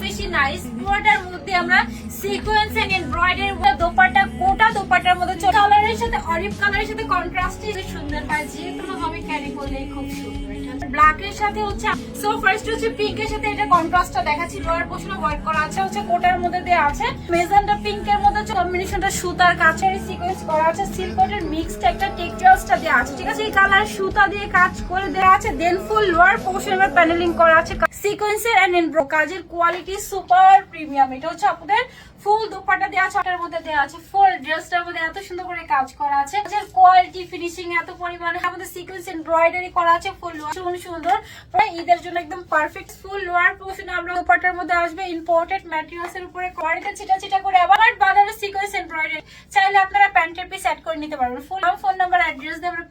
বেশি nice border মধ্যে আমরা সিকোয়েন্স এন্ড এমব্রয়ডারি মধ্যে কালারের সাথে অলিভ কালারের সাথে কন্ট্রাস্টে সুন্দর যে ব্ল্যাক এর সাথে হচ্ছে কন্ট্রাস্টটা দেখাচ্ছি লোয়ার পোর্শনে ওয়ার্ক করা আছে, হচ্ছে কোটার মধ্যে দেওয়া আছে। মেজেন্টা পিঙ্ক এর মধ্যে কম্বিনেশনটা সুতার কাছের সিকোয়েন্স করা আছে সিল্কটের মিক্সড একটা টেক্সচারসটা দেওয়া আছে, ঠিক আছে? এই কালার সুতা দিয়ে কাজ করে দেওয়া আছে then full lower portion paneling করা আছে সিকোয়েন্সের এন্ড এনব্রো কাজের কোয়ালিটি সুপার প্রিমিয়াম এটা হচ্ছে আপনাদের ফুল দোপাট্টা দেওয়া আছে মধ্যে দেওয়া আছে ফুল ড্রেসটার মধ্যে এত সুন্দর করে কাজ করা আছে। কাজের কোয়ালিটি ফিনিশিং এত পরিমাণে আমাদের সিকোয়েন্স এমব্রয়ডারি করা আছে ফুল লোয়ার সুন্দর। ঈদের জন্য একদম পারফেক্ট ফুল লোয়ার পোর্শনে আমরা দোপাট্টার মধ্যে আসবে ইম্পোর্টেড ম্যাটেরিয়ালস এর উপরে কোয়ালিটি ছিটা ছিটা করে আবার বাজারে সিকোয়েন্স এমব্রয়ডারি চাইলে আপনারা প্যান্টের পিস অ্যাড করে নিতে পারবেন। ফুল ফোন নাম্বার অ্যাড্রেস দিয়ে আমরা